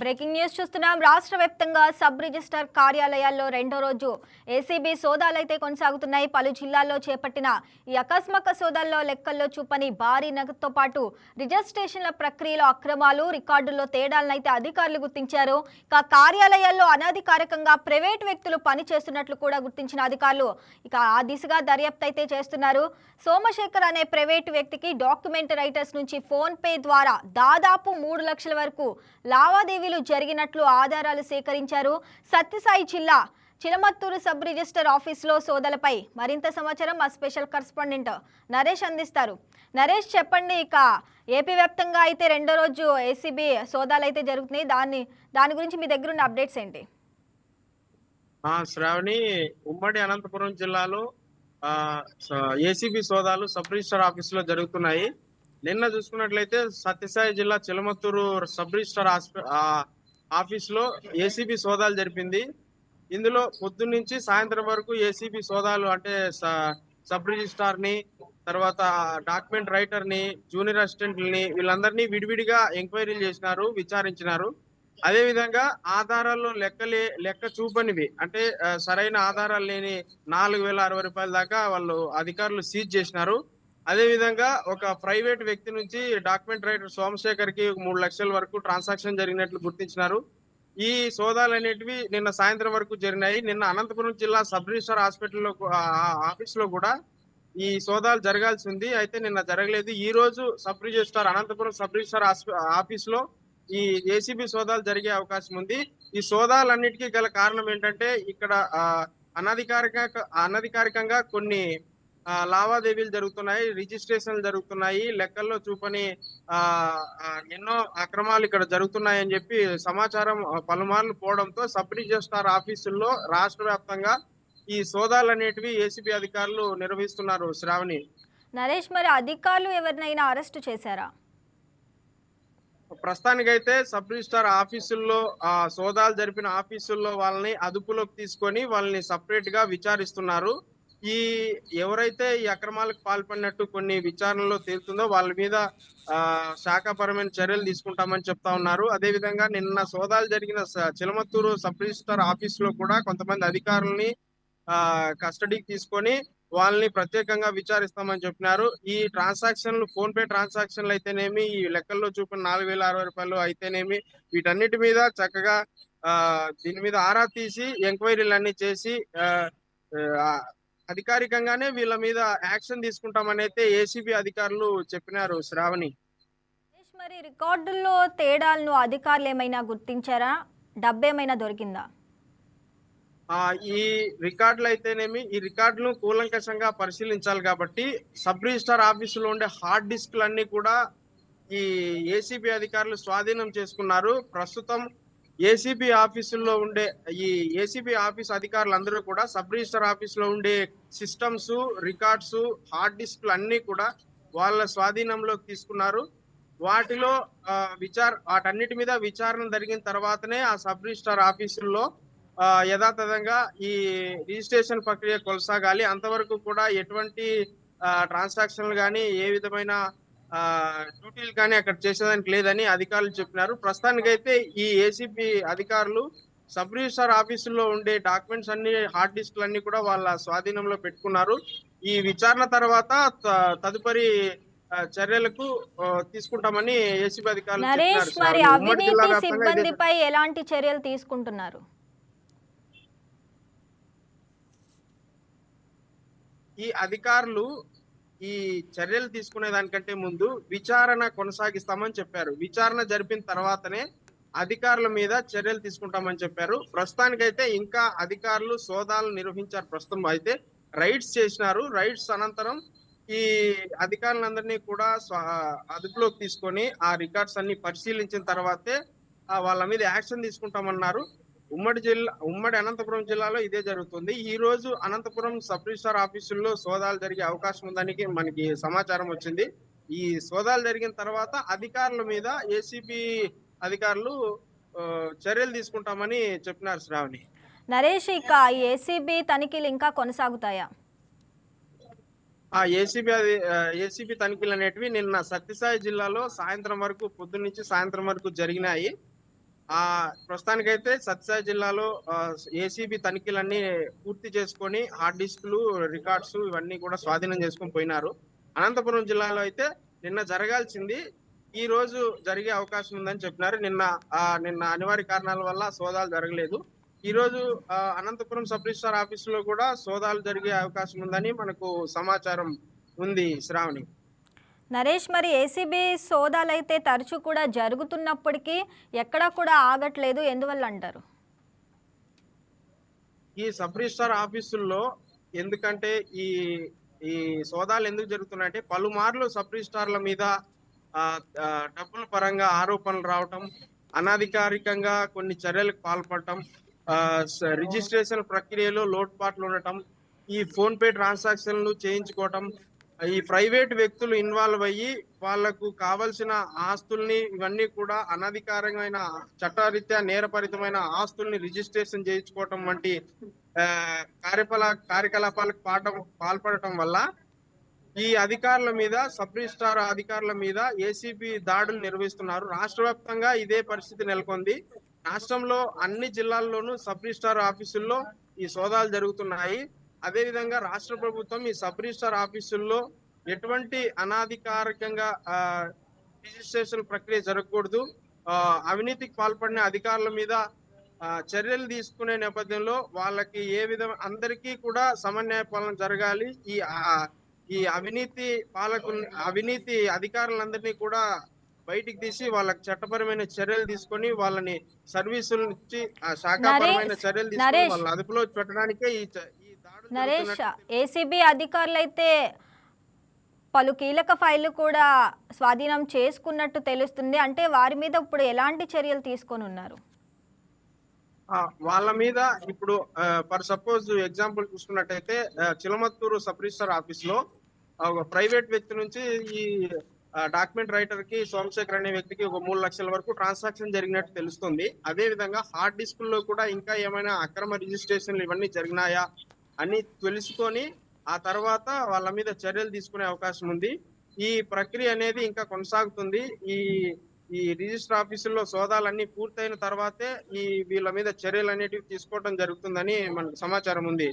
Breaking news చూస్తున్నాం. రాష్ట్ర వ్యాప్తంగా సబ్ రిజిస్టర్ కార్యాలయాల్లో రెండో రోజు ఏసీబీ సోదాలైతే కొనసాగుతున్నాయి. పలు జిల్లాల్లో చేపట్టిన ఈ అకస్మాక సోదాల్లో లెక్కల్లో చూపని భారీ నగదుతో పాటు రిజిస్ట్రేషన్ల ప్రక్రియలో అక్రమాలు రికార్డుల్లో తేడాలనైతే అధికారులు గుర్తించారు. ఇక కార్యాలయాల్లో అనధికారికంగా ప్రైవేట్ వ్యక్తులు పనిచేస్తున్నట్లు కూడా గుర్తించిన అధికారులు ఇక ఆ దిశగా దర్యాప్తు అయితే చేస్తున్నారు. సోమశేఖర్ అనే ప్రైవేటు వ్యక్తికి డాక్యుమెంట్ రైటర్స్ నుంచి ఫోన్పే ద్వారా దాదాపు మూడు లక్షల వరకు లావాదేవీలు జరిగినట్లు ఆధారాలు సేకరించారు. సత్యసాయి జిల్లా చిలమత్తూరు సబ్ రిజిస్టర్ ఆఫీసులో సోదలపై మరింత సమాచారం మా స్పెషల్ కరస్పాండెంట్ నరేష్ అందిస్తారు. నరేష్ చెప్పండి ఇక ఏపీ వ్యాప్తంగా అయితే రెండో రోజు ఏసీబీ సోదాలు అయితే జరుగుతున్నాయి. దాన్ని దాని గురించి మీ దగ్గర ఉన్న అప్డేట్స్ ఏంటి? శ్రావణి ఉమ్మడి అనంతపురం జిల్లాలో ఏసీబీ సోదాలు సబ్ రిజిస్టర్ ఆఫీసులో జరుగుతున్నాయి. నిన్న చూసుకున్నట్లయితే సత్యసాయి జిల్లా చిలమత్తూరు సబ్ రిజిస్టర్ ఆఫీస్లో ఏసీబీ సోదాలు జరిపింది. ఇందులో పొద్దున్నుంచి సాయంత్రం వరకు ఏసీబీ సోదాలు అంటే స- సబ్ రిజిస్ట్రార్ని తర్వాత డాక్యుమెంట్ రైటర్ని జూనియర్ అసిస్టెంట్ని వీళ్ళందరినీ విడివిడిగా ఎంక్వైరీలు చేసినారు విచారించినారు. అదేవిధంగా ఆధారాల్లో లెక్కలే లెక్క చూపనివి. అంటే సరైన ఆధారాలు లేని నాలుగు వేల అరవై రూపాయల దాకా వాళ్ళు అధికారులు సీజ్ చేసినారు. అదే విధంగా ఒక ప్రైవేట్ వ్యక్తి నుంచి డాక్యుమెంట్ రైటర్ సోమశేఖర్కి మూడు లక్షల వరకు ట్రాన్సాక్షన్ జరిగినట్లు గుర్తించినారు. ఈ సోదాలు అనేటివి నిన్న సాయంత్రం వరకు జరిగినాయి. నిన్న అనంతపురం జిల్లా సబ్ రిజిస్టర్ హాస్పిటల్లో ఆ- ఆఫీస్లో కూడా ఈ సోదాలు జరగాల్సి ఉంది. అయితే నిన్న జరగలేదు. ఈ రోజు sub registrar Anantapur sub registrar ఆఫీస్లో ఈ ఏసీబీ సోదాలు జరిగే అవకాశం ఉంది. ఈ సోదాలన్నిటికీ గల కారణం ఏంటంటే ఇక్కడ అనధికారిక అనధికారికంగా కొన్ని లావాదేవీలు జరుగుతున్నాయి రిజిస్ట్రేషన్లు జరుగుతున్నాయి లెక్కల్లో చూపని ఎన్నో అక్రమాలు ఇక్కడ జరుగుతున్నాయని చెప్పి సమాచారం పలుమార్లు పోవడంతో సబ్ రిజిస్టార్ ఆఫీసుల్లో రాష్ట్ర వ్యాప్తంగా ఈ సోదాలు అనేటివి ఏసీబీ అధికారులు నిర్వహిస్తున్నారు. శ్రావణి. నరేష్ మరి అధికారులు ఎవరినైనా అరెస్టు చేశారా? ప్రస్తుతానికైతే సబ్ రిజిస్టార్ ఆఫీసుల్లో ఆ సోదాలు జరిపిన ఆఫీసుల్లో వాళ్ళని అదుపులోకి తీసుకొని వాళ్ళని సపరేట్గా విచారిస్తున్నారు. ఈ ఎవరైతే ఈ అక్రమాలకు పాల్పడినట్టు కొన్ని విచారణలో తేలుతుందో వాళ్ళ మీద శాఖపరమైన చర్యలు తీసుకుంటామని చెప్తా ఉన్నారు. అదేవిధంగా నిన్న సోదాలు జరిగిన చిలమత్తూరు సబ్ రిజిస్టర్ ఆఫీస్లో కూడా కొంతమంది అధికారుల్ని కస్టడీకి తీసుకొని వాళ్ళని ప్రత్యేకంగా విచారిస్తామని చెప్పినారు. ఈ ట్రాన్సాక్షన్లు ఫోన్ పే ట్రాన్సాక్షన్లు అయితేనేమి ఈ లెక్కల్లో చూపిన నాలుగు వేల అరవై రూపాయలు అయితేనేమి వీటన్నిటి మీద చక్కగా దీని మీద ఆరా తీసి ఎంక్వైరీలు అన్ని చేసి అధికారికంగానే వీళ్ళ మీద యాక్షన్ తీసుకుంటామని అయితే ఏసీబీ అధికారులు చెప్పినారు శ్రావణి. మరి రికార్డుల్లో తేడాలను అధికారులు ఏమైనా గుర్తించారా? డబ్బు ఏమైనా దొరికిందా ఈ రికార్డులు అయితేనేమి ఈ రికార్డులను కూలంకషంగా పరిశీలించాలి కాబట్టి సబ్ రిజిస్టార్ ఆఫీసులో ఉండే హార్డ్ డిస్క్లు అన్ని కూడా ఈ ఏసీబీ అధికారులు స్వాధీనం చేసుకున్నారు. ప్రస్తుతం ఏసీబీ ఆఫీసుల్లో ఉండే ఈ ఏసీబీ ఆఫీస్ అధికారులందరూ కూడా సబ్ రిజిస్టర్ ఆఫీసులో ఉండే సిస్టమ్స్ రికార్డ్స్ హార్డ్ డిస్క్లు అన్నీ కూడా వాళ్ళ స్వాధీనంలోకి తీసుకున్నారు. వాటిలో విచార వాటన్నిటి మీద విచారణ జరిగిన తర్వాతనే ఆ సబ్ రిజిస్టార్ ఆఫీసుల్లో యథాతథంగా ఈ రిజిస్ట్రేషన్ ప్రక్రియ కొనసాగాలి. అంతవరకు కూడా ఎటువంటి ట్రాన్సాక్షన్లు కానీ ఏ విధమైన డ్యూటీలు కానీ అక్కడ చేసేదానికి లేదని అధికారులు చెప్పినారు. ప్రస్తుతానికైతే ఈ ఏసీపీ అధికారులు సబ్ రిజిస్టార్ ఆఫీసుల్లో ఉండే డాక్యుమెంట్స్ అన్ని హార్డ్ డిస్క్లు అన్ని కూడా వాళ్ళ స్వాధీనంలో పెట్టుకున్నారు. ఈ విచారణ తర్వాత తదుపరి చర్యలకు తీసుకుంటామని ఏసీబీ అధికారులు నరేష్ మరి అవినీతి సిబ్బందిపై ఎలాంటి చర్యలు తీసుకుంటున్నారు? ఈ అధికారులు ఈ చర్యలు తీసుకునే దానికంటే ముందు విచారణ కొనసాగిస్తామని చెప్పారు. విచారణ జరిపిన తర్వాతనే అధికారుల మీద చర్యలు తీసుకుంటామని చెప్పారు. ప్రస్తుతానికైతే ఇంకా అధికారులు సోదాలు నిర్వహించారు ప్రస్తుతం అయితే. రైడ్స్ చేసినారు. రైడ్స్ అనంతరం ఈ అధికారులందరినీ కూడా అదుపులోకి తీసుకొని ఆ రికార్డ్స్ అన్ని పరిశీలించిన తర్వాతే ఆ, వాళ్ళ మీద యాక్షన్ తీసుకుంటామన్నారు. ఉమ్మడి జిల్లా ఉమ్మడి అనంతపురం జిల్లాలో ఇదే జరుగుతుంది. ఈ రోజు అనంతపురం సబ్ రిజిస్టార్ ఆఫీసుల్లో సోదాలు జరిగే అవకాశం ఉందని మనకి సమాచారం వచ్చింది. ఈ సోదాలు జరిగిన తర్వాత అధికారుల మీద ఏసీబీ అధికారులు చర్యలు తీసుకుంటామని చెప్పినారు శ్రావణి. నరేష్ ఇక ఏసీబీ తనిఖీలు ఇంకా కొనసాగుతాయా? ఆ ఏసీబీ ఏసీబీ తనిఖీలు అనేటివి నిన్న సత్యసాయి జిల్లాలో సాయంత్రం వరకు పొద్దున్న నుంచి సాయంత్రం వరకు జరిగినాయి. ఆ ప్రస్తుతానికైతే సత్యసాయి జిల్లాలో ఏసీబీ తనిఖీలన్నీ పూర్తి చేసుకొని హార్డ్ డిస్క్లు రికార్డ్స్ ఇవన్నీ కూడా స్వాధీనం చేసుకొని పోయినారు. అనంతపురం జిల్లాలో అయితే నిన్న జరగాల్సింది ఈ రోజు జరిగే అవకాశం ఉందని చెప్పినారు. నిన్న నిన్న అనివార్య కారణాల వల్ల సోదాలు జరగలేదు. ఈ రోజు అనంతపురం సబ్ రిజిస్టార్ ఆఫీసులో కూడా సోదాలు జరిగే అవకాశం ఉందని మనకు సమాచారం ఉంది శ్రావణి. నరేష్ మరి ఏసీబీ సోదాలు అయితే తరచూ కూడా జరుగుతున్నప్పటికీ ఎక్కడా కూడా ఆగట్లేదు. ఎందువల్ల అంటారు? ఈ సబ్ రిజిస్టార్ ఆఫీసుల్లో ఎందుకంటే ఈ ఈ సోదాలు ఎందుకు జరుగుతున్నాయంటే పలుమార్లు సబ్ రిజిస్టార్ల మీద డబ్బుల పరంగా ఆరోపణలు రావటం అనధికారికంగా కొన్ని చర్యలకు పాల్పడటం రిజిస్ట్రేషన్ ప్రక్రియలో లోటుపాట్లు ఉండటం ఈ ఫోన్ పే ట్రాన్సాక్షన్లు చేయించుకోవటం ఈ ప్రైవేట్ వ్యక్తులు ఇన్వాల్వ్ అయ్యి వాళ్ళకు కావలసిన ఆస్తుల్ని ఇవన్నీ కూడా అనధికారమైన చట్టరీత్యా నేరపరితమైన ఆస్తుల్ని రిజిస్ట్రేషన్ చేయించుకోవటం వంటి ఆ, కార్యకలా కార్యకలాపాలకు పాటం పాల్పడటం వల్ల ఈ అధికారుల మీద సబ్ రిజిస్ట్రార్ అధికారుల మీద ఏసీబీ దాడులు నిర్వహిస్తున్నారు. రాష్ట్ర వ్యాప్తంగా ఇదే పరిస్థితి నెలకొంది. రాష్ట్రంలో అన్ని జిల్లాల్లోనూ సబ్ రిజిస్ట్రార్ ఆఫీసుల్లో ఈ సోదాలు జరుగుతున్నాయి. అదే విధంగా రాష్ట్ర ప్రభుత్వం ఈ సబ్ రిజిస్ట్రార్ ఆఫీసుల్లో ఎటువంటి అనాధికారికంగా రిజిస్ట్రేషన్ ప్రక్రియ జరగకూడదు అవినీతికి పాల్పడిన అధికారుల మీద చర్యలు తీసుకునే నేపథ్యంలో వాళ్ళకి ఏ విధం అందరికీ కూడా సమన్వయ పాలన జరగాలి ఈ ఈ అవినీతి పాలకు అవినీతి అధికారులందరినీ కూడా బయటికి తీసి వాళ్ళకి చట్టపరమైన చర్యలు తీసుకొని వాళ్ళని సర్వీసుల నుంచి శాఖాపరమైన చర్యలు తీసుకొని. వాళ్ళని అదుపులో పెట్టడానికే ఈ నరేష్ ఏసీబీ అధికారులు అయితే పలు కీలక ఫైళ్ళు కూడా స్వాధీనం చేసుకున్నట్టు తెలుస్తుంది. అంటే వారి మీద ఇప్పుడు ఎలాంటి చర్యలు తీసుకొని ఉన్నారు? వాళ్ళ మీద ఇప్పుడు ఫర్ సపోజ్ ఎగ్జాంపుల్ చూసుకున్నట్టయితే చిలమత్తూరు సబ్ రిజిస్టర్ ఆఫీస్లో ఒక ప్రైవేట్ వ్యక్తి నుంచి ఈ డాక్యుమెంట్ రైటర్కి సోమశేఖర్ అనే వ్యక్తికి ఒక మూడు లక్షల వరకు ట్రాన్సాక్షన్ జరిగినట్టు తెలుస్తుంది. అదే విధంగా హార్డ్ డిస్క్లో కూడా ఇంకా ఏమైనా అక్రమ రిజిస్ట్రేషన్లు ఇవన్నీ జరిగినాయా? అని తెలుసుకొని ఆ తర్వాత వాళ్ళ మీద చర్యలు తీసుకునే అవకాశం ఉంది. ఈ ప్రక్రియ అనేది ఇంకా కొనసాగుతుంది. ఈ ఈ రిజిస్టర్ ఆఫీసుల్లో సోదాలన్నీ పూర్తయిన తర్వాతే ఈ వీళ్ళ మీద చర్యలు అనేటివి తీసుకోవడం జరుగుతుందని మనకు సమాచారం ఉంది.